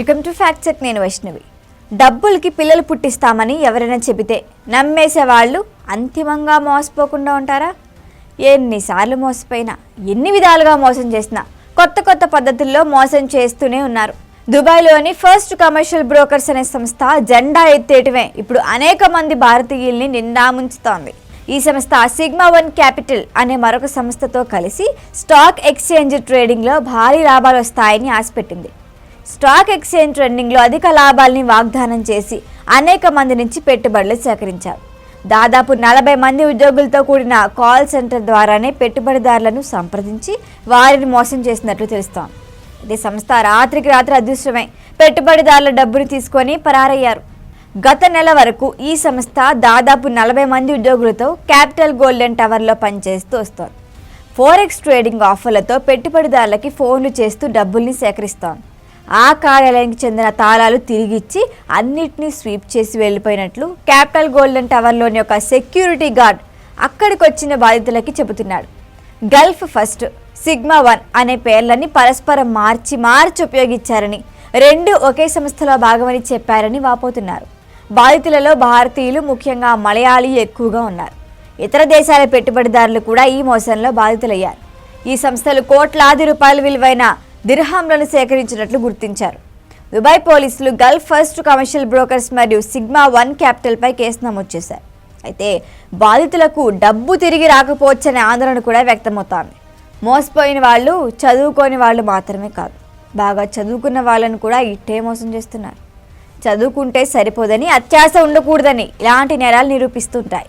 Welcome to fact check నేను వైష్ణవి. డబ్బులకి పిల్లలు పుట్టిస్తామని ఎవరైనా చెబితే నమ్మేసే వాళ్ళు అంతిమంగా మోసపోకుండా ఉంటారా? ఎన్నిసార్లు మోసపోయినా ఎన్ని విధాలుగా మోసం చేసినా కొత్త కొత్త పద్ధతుల్లో మోసం చేస్తూనే ఉన్నారు. దుబాయ్లోని ఫస్ట్ కమర్షియల్ బ్రోకర్స్ అనే సంస్థ జెండా ఎత్తేయటమే ఇప్పుడు అనేక మంది భారతీయుల్ని నిండాముంచుతోంది ఈ సంస్థ సిగ్మా వన్ క్యాపిటల్ అనే మరొక సంస్థతో కలిసి స్టాక్ ఎక్స్చేంజ్ ట్రేడింగ్లో భారీ లాభాలు వస్తాయని ఆశపెట్టింది. స్టాక్ ఎక్స్చేంజ్ ట్రెండింగ్లో అధిక లాభాల్ని వాగ్దానం చేసి అనేక మంది నుంచి పెట్టుబడులు సేకరించారు. దాదాపు నలభై మంది ఉద్యోగులతో కూడిన కాల్ సెంటర్ ద్వారానే పెట్టుబడిదారులను సంప్రదించి వారిని మోసం చేసినట్లు తెలుస్తోంది. ఇది సంస్థ రాత్రికి రాత్రి అదృశ్యమై పెట్టుబడిదారుల డబ్బును తీసుకొని పరారయ్యారు. గత నెల వరకు ఈ సంస్థ దాదాపు నలభై మంది ఉద్యోగులతో క్యాపిటల్ గోల్డెన్ టవర్లో పనిచేస్తూ వస్తోంది. ఫోరెక్స్ ట్రేడింగ్ ఆఫర్లతో పెట్టుబడిదారులకి ఫోన్లు చేస్తూ డబ్బుల్ని సేకరిస్తోంది. ఆ కార్యాలయానికి చెందిన తాళాలు తిరిగిచ్చి అన్నిటినీ స్వీప్ చేసి వెళ్ళిపోయినట్లు క్యాపిటల్ గోల్డెన్ టవర్లోని ఒక సెక్యూరిటీ గార్డ్ అక్కడికి వచ్చిన బాధితులకి చెబుతున్నాడు. గల్ఫ్ ఫస్ట్ సిగ్మా వన్ అనే పేర్లని పరస్పరం మార్చి మార్చి ఉపయోగించారని రెండు ఒకే సంస్థలో భాగమని చెప్పారని వాపోతున్నారు. బాధితులలో భారతీయులు ముఖ్యంగా మలయాళీ ఎక్కువగా ఉన్నారు. ఇతర దేశాల పెట్టుబడిదారులు కూడా ఈ మోసంలో బాధితులయ్యారు. ఈ సంస్థలు కోట్లాది రూపాయల విలువైన దిర్హాంలను సేకరించినట్లు గుర్తించారు. దుబాయ్ పోలీసులు గల్ఫ్ ఫస్ట్ కమర్షియల్ బ్రోకర్స్ మరియు సిగ్మా వన్ క్యాపిటల్పై కేసు నమోదు చేశారు. అయితే బాధితులకు డబ్బు తిరిగి రాకపోవచ్చనే ఆందోళన కూడా వ్యక్తమవుతోంది. మోసపోయిన వాళ్ళు చదువుకోని వాళ్ళు మాత్రమే కాదు బాగా చదువుకున్న వాళ్ళని కూడా ఇట్టే మోసం చేస్తున్నారు. చదువుకుంటే సరిపోదని అత్యాశ ఉండకూడదని ఇలాంటి నేరాలు నిరూపిస్తుంటాయి.